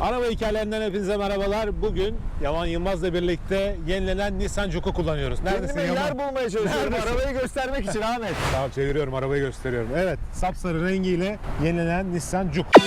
Araba hikayelerinden hepinize merhabalar. Bugün Yaman Yılmaz'la birlikte yenilenen Nissan Juke'u kullanıyoruz. Neredesin Kendime Yaman? yer bulmaya çalışıyorum. Neredesin? Arabayı göstermek için Ahmet. Tamam çeviriyorum, arabayı gösteriyorum. Evet, sapsarı rengiyle yenilenen Nissan Juke.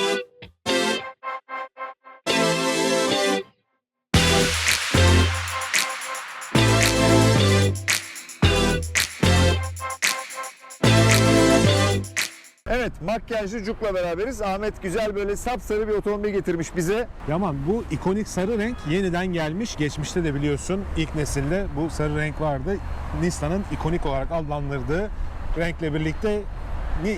Evet makyajlı Cuk'la beraberiz. Ahmet güzel böyle sapsarı bir otomobil getirmiş bize. Yaman bu ikonik sarı renk yeniden gelmiş. Geçmişte de biliyorsun ilk nesilde bu sarı renk vardı. Nissan'ın ikonik olarak adlandırdığı renkle birlikte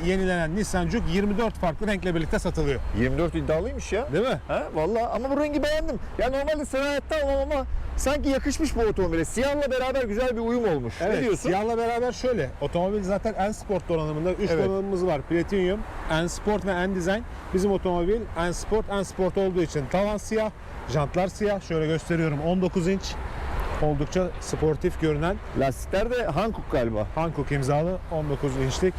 yenilenen Nissan Juke 24 farklı renkle birlikte satılıyor. 24 iddialıymış ya. Değil mi? Ha vallahi ama bu rengi beğendim. Ya normalde hayatta almam ama sanki yakışmış bu otomobile. Siyahla beraber güzel bir uyum olmuş. Evet, ne diyorsun? siyahla beraber şöyle. Otomobil zaten en sport donanımında 3 Evet. donanımımız var. Platinum, en sport ve en design. Bizim otomobil en sport, en sport olduğu için tavan siyah, jantlar siyah. Şöyle gösteriyorum 19 inç. Oldukça sportif görünen Lastikler de Hankook galiba. Hankook imzalı 19 inçlik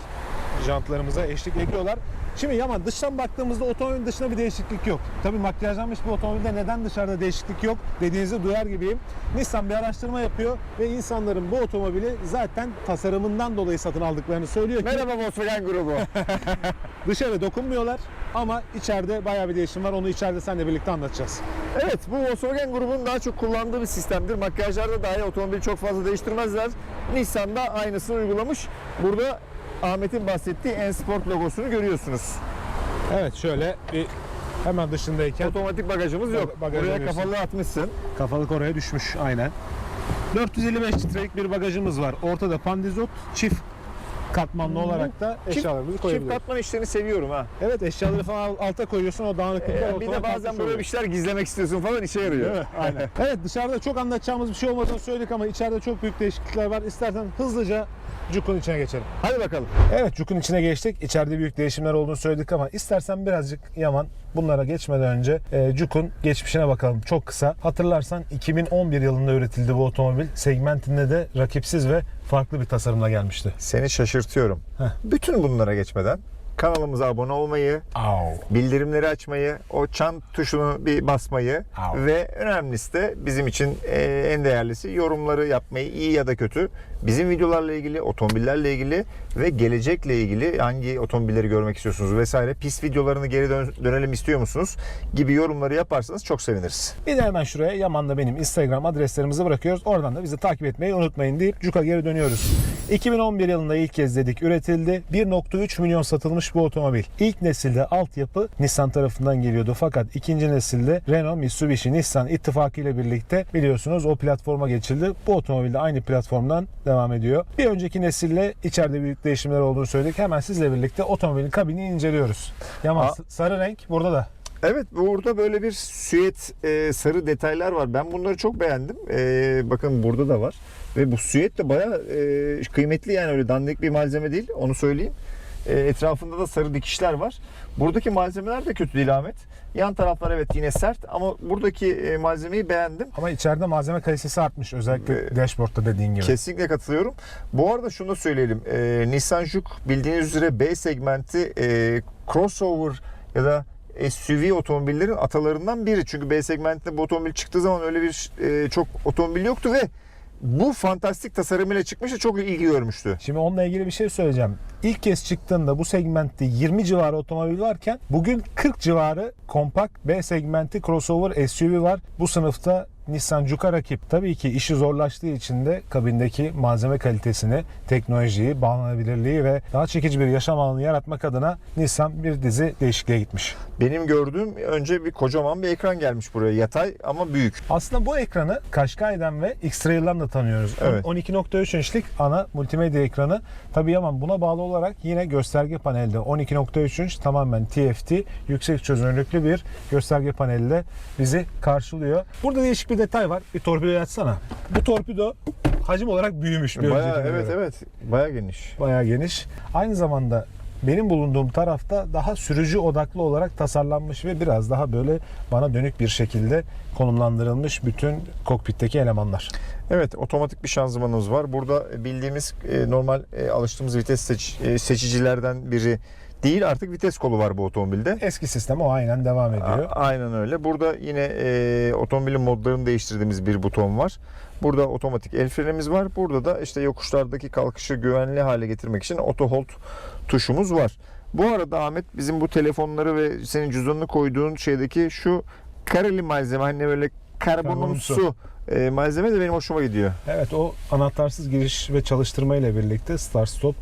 jantlarımıza eşlik ediyorlar. Şimdi Yaman dıştan baktığımızda otomobilin dışında bir değişiklik yok. Tabii makyajlanmış bir otomobilde neden dışarıda değişiklik yok dediğinizi duyar gibiyim. Nissan bir araştırma yapıyor ve insanların bu otomobili zaten tasarımından dolayı satın aldıklarını söylüyor ki Merhaba Volkswagen grubu. dışarı dokunmuyorlar ama içeride bayağı bir değişim var. Onu içeride seninle birlikte anlatacağız. evet bu Volkswagen grubunun daha çok kullandığı bir sistemdir. Makyajlarda dahi otomobili çok fazla değiştirmezler. Nissan da aynısını uygulamış. Burada Ahmet'in bahsettiği N Sport logosunu görüyorsunuz. Evet şöyle bir hemen dışındayken Otomatik bagajımız yok. Bagaj Buraya alıyorsun. kafalı atmışsın. Kafalık oraya düşmüş aynen. 455 litrelik bir bagajımız var. Ortada pandizot çift katmanlı olarak da eşyalarımızı Çift koyabiliyoruz. katman işlerini seviyorum ha. Evet eşyaları falan al- alta koyuyorsun o dağınıklıklar Ee, ortadan bir de bazen böyle oluyor. bir şeyler gizlemek istiyorsun falan işe yarıyor. Aynen. evet dışarıda çok anlatacağımız bir şey olmadığını söyledik ama içeride çok büyük değişiklikler var. İstersen hızlıca Cuk'un içine geçelim. Hadi bakalım. Evet Cuk'un içine geçtik. İçeride büyük değişimler olduğunu söyledik ama istersen birazcık Yaman bunlara geçmeden önce e, Cuk'un geçmişine bakalım çok kısa. Hatırlarsan 2011 yılında üretildi bu otomobil. Segmentinde de rakipsiz ve farklı bir tasarımla gelmişti. Seni şaşırtıyorum. Heh. Bütün bunlara geçmeden kanalımıza abone olmayı, Au. bildirimleri açmayı, o çan tuşunu bir basmayı Au. ve önemlisi de bizim için en değerlisi yorumları yapmayı iyi ya da kötü. Bizim videolarla ilgili, otomobillerle ilgili ve gelecekle ilgili hangi otomobilleri görmek istiyorsunuz vesaire pist videolarını geri dön- dönelim istiyor musunuz gibi yorumları yaparsanız çok seviniriz. Bir de hemen şuraya Yaman'da benim Instagram adreslerimizi bırakıyoruz. Oradan da bizi takip etmeyi unutmayın deyip Cuk'a geri dönüyoruz. 2011 yılında ilk kez dedik üretildi. 1.3 milyon satılmış bu otomobil. İlk nesilde altyapı Nissan tarafından geliyordu. Fakat ikinci nesilde Renault, Mitsubishi, Nissan ittifakı ile birlikte biliyorsunuz o platforma geçildi. Bu otomobil de aynı platformdan devam ediyor. Bir önceki nesille içeride büyük değişimler olduğunu söyledik. Hemen sizle birlikte otomobilin kabinini inceliyoruz. Yaman Aa. sarı renk burada da. Evet burada böyle bir süet e, sarı detaylar var. Ben bunları çok beğendim. E, bakın burada da var. Ve bu süet de bayağı e, kıymetli yani öyle dandik bir malzeme değil. Onu söyleyeyim. E, etrafında da sarı dikişler var. Buradaki malzemeler de kötü değil Ahmet. Yan taraflar evet yine sert ama buradaki e, malzemeyi beğendim. Ama içeride malzeme kalitesi artmış özellikle Ee, dashboard'da dediğin gibi. Kesinlikle katılıyorum. Bu arada şunu da söyleyelim. E, Nissan Juke bildiğiniz üzere B segmenti e, crossover ya da SUV otomobillerin atalarından biri. Çünkü B segmentinde bu otomobil çıktığı zaman öyle bir e, çok otomobil yoktu ve bu fantastik tasarımıyla çıkmıştı. Çok ilgi görmüştü. Şimdi onunla ilgili bir şey söyleyeceğim. İlk kez çıktığında bu segmentte 20 civarı otomobil varken bugün 40 civarı kompakt B segmenti crossover SUV var. Bu sınıfta Nissan Juke'a rakip. Tabii ki işi zorlaştığı için de kabindeki malzeme kalitesini, teknolojiyi, bağlanabilirliği ve daha çekici bir yaşam alanı yaratmak adına Nissan bir dizi değişikliğe gitmiş. Benim gördüğüm önce bir kocaman bir ekran gelmiş buraya. Yatay ama büyük. Aslında bu ekranı Qashqai'den ve X-Trail'dan da tanıyoruz. Evet. 12.3 inçlik ana multimedya ekranı. Tabii ama buna bağlı olarak yine gösterge panelde 12.3 inç tamamen TFT yüksek çözünürlüklü bir gösterge panelde bizi karşılıyor. Burada değişik bir detay var. Bir torpidoyu açsana. Bu torpido hacim olarak büyümüş. bir Bayağı evet göre. evet. Bayağı geniş. Bayağı geniş. Aynı zamanda benim bulunduğum tarafta daha sürücü odaklı olarak tasarlanmış ve biraz daha böyle bana dönük bir şekilde konumlandırılmış bütün kokpitteki elemanlar. Evet otomatik bir şanzımanımız var. Burada bildiğimiz e, normal e, alıştığımız vites seç- e, seçicilerden biri değil artık vites kolu var bu otomobilde. Eski sistem o aynen devam ediyor. A- Aynen öyle. Burada yine e, otomobilin modlarını değiştirdiğimiz bir buton var. Burada otomatik el frenimiz var. Burada da işte yokuşlardaki kalkışı güvenli hale getirmek için auto hold tuşumuz var. Bu arada Ahmet bizim bu telefonları ve senin cüzdanını koyduğun şeydeki şu kareli malzeme hani böyle karbonumsu Karbonumsu. e, malzeme de benim hoşuma gidiyor. Evet o anahtarsız giriş ve çalıştırma ile birlikte start stop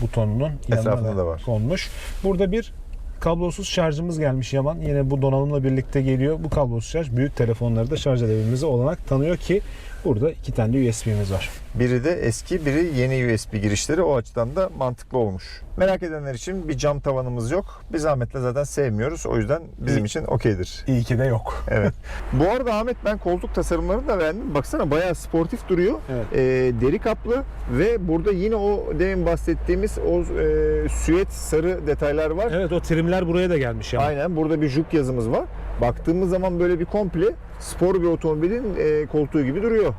butonunun yanına da var. konmuş. Burada bir kablosuz şarjımız gelmiş Yaman. Yine bu donanımla birlikte geliyor. Bu kablosuz şarj büyük telefonları da şarj edebilmemize olanak tanıyor ki burada iki tane de USB'miz var. Biri de eski, biri yeni USB girişleri. O açıdan da mantıklı olmuş. Merak edenler için bir cam tavanımız yok. Biz Ahmet'le zaten sevmiyoruz. O yüzden bizim İyi. için okeydir. İyi ki de yok. Evet. Bu arada Ahmet ben koltuk tasarımlarını da beğendim. Baksana bayağı sportif duruyor. Evet. Ee, deri kaplı ve burada yine o demin bahsettiğimiz o e, süet sarı detaylar var. Evet o trimler buraya da gelmiş Yaman. Aynen burada bir juk yazımız var. Baktığımız zaman böyle bir komple spor bir otomobilin e, koltuğu gibi duruyor.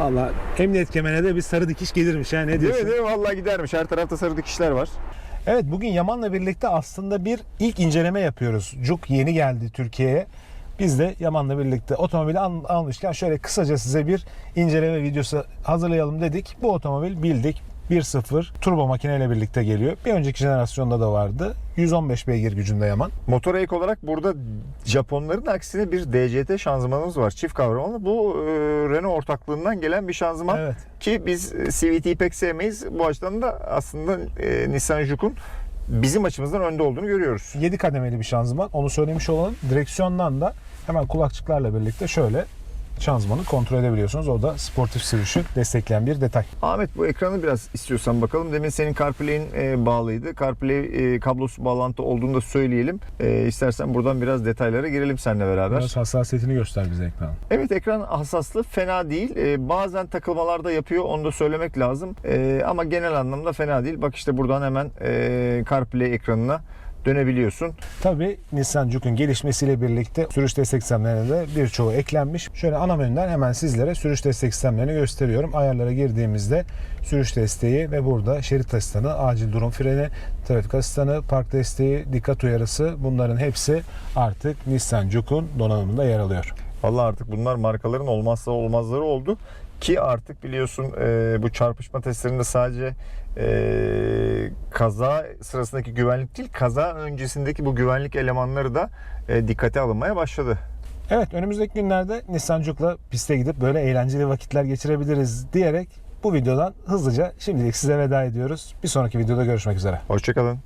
Valla emniyet kemerine de bir sarı dikiş gelirmiş. Ha, ne Değil diyorsun? mi? Değil mi? Vallahi gidermiş. Her tarafta sarı dikişler var. Evet bugün Yaman'la birlikte aslında bir ilk inceleme yapıyoruz. Cuk yeni geldi Türkiye'ye. Biz de Yaman'la birlikte otomobili al- almışken şöyle kısaca size bir inceleme videosu hazırlayalım dedik. Bu otomobil bildik 1.0 turbo makineyle birlikte geliyor. Bir önceki jenerasyonda da vardı. 115 beygir gücünde Yaman. Motor ek olarak burada Japonların aksine bir DCT şanzımanımız var. Çift kavramalı. Bu e, Renault ortaklığından gelen bir şanzıman. Evet. Ki biz e, CVT'yi pek sevmeyiz. Bu açıdan da aslında e, Nissan Juke'un bizim açımızdan önde olduğunu görüyoruz. 7 kademeli bir şanzıman. Onu söylemiş olalım. Direksiyondan da hemen kulakçıklarla birlikte şöyle şanzımanı kontrol edebiliyorsunuz. O da sportif sürüşü destekleyen bir detay. Ahmet bu ekranı biraz istiyorsan bakalım. Demin senin CarPlay'in e, bağlıydı. CarPlay e, kablosuz bağlantı olduğunu da söyleyelim. E, istersen buradan biraz detaylara girelim seninle beraber. Biraz hassasiyetini göster bize ekranın. Evet ekran hassaslığı fena değil. Ee, bazen takılmalarda yapıyor onu da söylemek lazım. Ee, ama genel anlamda fena değil. Bak işte buradan hemen e, CarPlay ekranına dönebiliyorsun. Tabii Nissan Juke'un gelişmesiyle birlikte sürüş destek sistemlerine de birçoğu eklenmiş. Şöyle ana menüden hemen sizlere sürüş destek sistemlerini gösteriyorum. Ayarlara girdiğimizde sürüş desteği ve burada şerit asistanı, acil durum freni, trafik asistanı, park desteği, dikkat uyarısı bunların hepsi artık Nissan Juke'un donanımında yer alıyor. Vallahi artık bunlar markaların olmazsa olmazları oldu. Ki artık biliyorsun e, bu çarpışma testlerinde sadece e, kaza sırasındaki güvenlik değil, kaza öncesindeki bu güvenlik elemanları da e, dikkate alınmaya başladı. Evet önümüzdeki günlerde Nissan Juke'la piste gidip böyle eğlenceli vakitler geçirebiliriz diyerek bu videodan hızlıca şimdilik size veda ediyoruz. Bir sonraki videoda görüşmek üzere. Hoşçakalın.